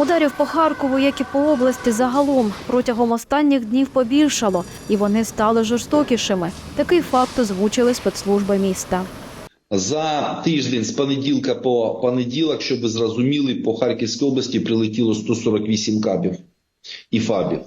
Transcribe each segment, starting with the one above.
Ударів по Харкову, як і по області загалом, протягом останніх днів побільшало, і вони стали жорстокішими. Такий факт озвучили спецслужби міста. За тиждень з понеділка по понеділок, щоб ви зрозуміли, по Харківській області прилетіло 148 кабів і фабів.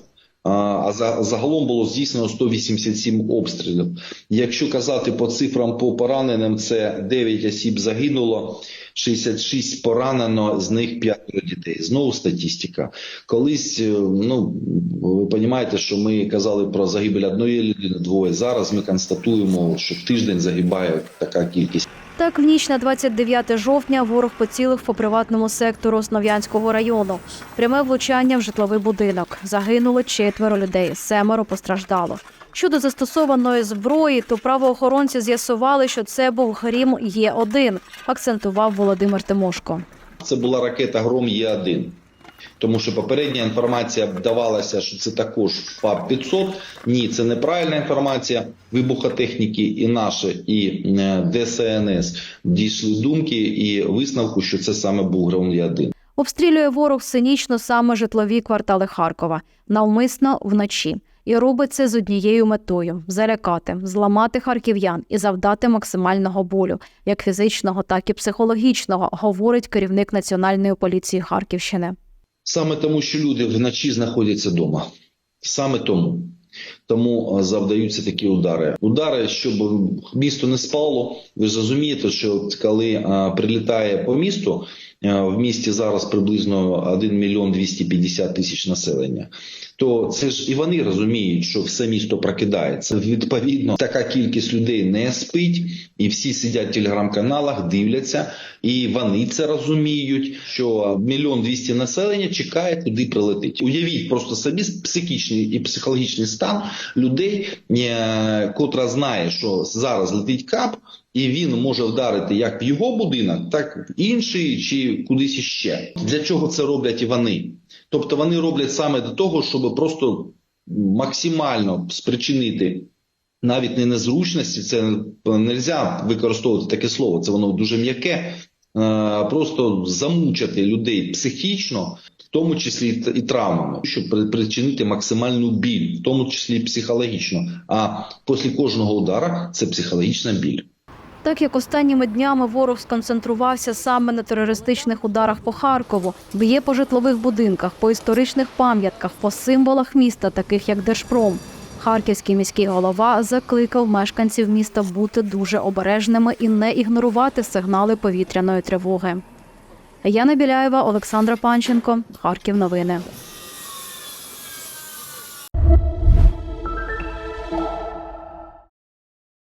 А за, загалом було здійснено 187 обстрілів. Якщо казати по цифрам по пораненим, це 9 осіб загинуло, 66 поранено, з них 5 дітей. Знову статистика. Колись, е, ну ви розумієте, що ми казали про загибель одної людини, двоє. Зараз ми констатуємо, що в тиждень загибає така кількість. Так, в ніч на 29 жовтня ворог поцілив по приватному сектору Основ'янського району. Пряме влучання в житловий будинок. Загинуло четверо людей, семеро постраждало. Щодо застосованої зброї, то правоохоронці з'ясували, що це був Грім Є1, акцентував Володимир Тимошко. Це була ракета Гром Є1. Тому що попередня інформація давалася, що це також ФАБ 500. Ні, це неправильна інформація. Вибухотехніки і наші, і е, ДСНС дійшли думки і висновку, що це саме був Гром Є1. Обстрілює ворог синічно саме житлові квартали Харкова, навмисно вночі. І робить це з однією метою залякати, зламати харків'ян і завдати максимального болю, як фізичного, так і психологічного, говорить керівник Національної поліції Харківщини. Саме тому, що люди вночі знаходяться вдома. Саме тому. Тому завдаються такі удари. Удари, щоб місто не спало. Ви ж розумієте, що коли прилітає по місту, в місті зараз приблизно 1 мільйон 250 тисяч населення. То це ж і вони розуміють, що все місто прокидається. Відповідно, така кількість людей не спить, і всі сидять в телеграм-каналах, дивляться, і вони це розуміють, що мільйон двісті населення чекає, куди прилетить. Уявіть просто собі психічний і психологічний стан людей, е, котра знає, що зараз летить кап, і він може вдарити як в його будинок, так в інший чи кудись іще. Для чого це роблять і вони? Тобто вони роблять саме до того, щоб просто максимально спричинити навіть не незручності, це не можна використовувати таке слово, це воно дуже м'яке. е, Просто замучити людей психічно, в тому числі і травмами, щоб при- причинити максимальну біль, в тому числі і психологічно. А після кожного удара це психологічна біль. Так як останніми днями ворог сконцентрувався саме на терористичних ударах по Харкову, б'є по житлових будинках, по історичних пам'ятках, по символах міста, таких як Держпром. Харківський міський голова закликав мешканців міста бути дуже обережними і не ігнорувати сигнали повітряної тривоги. Яна Біляєва, Олександра Панченко, Харків. Новини.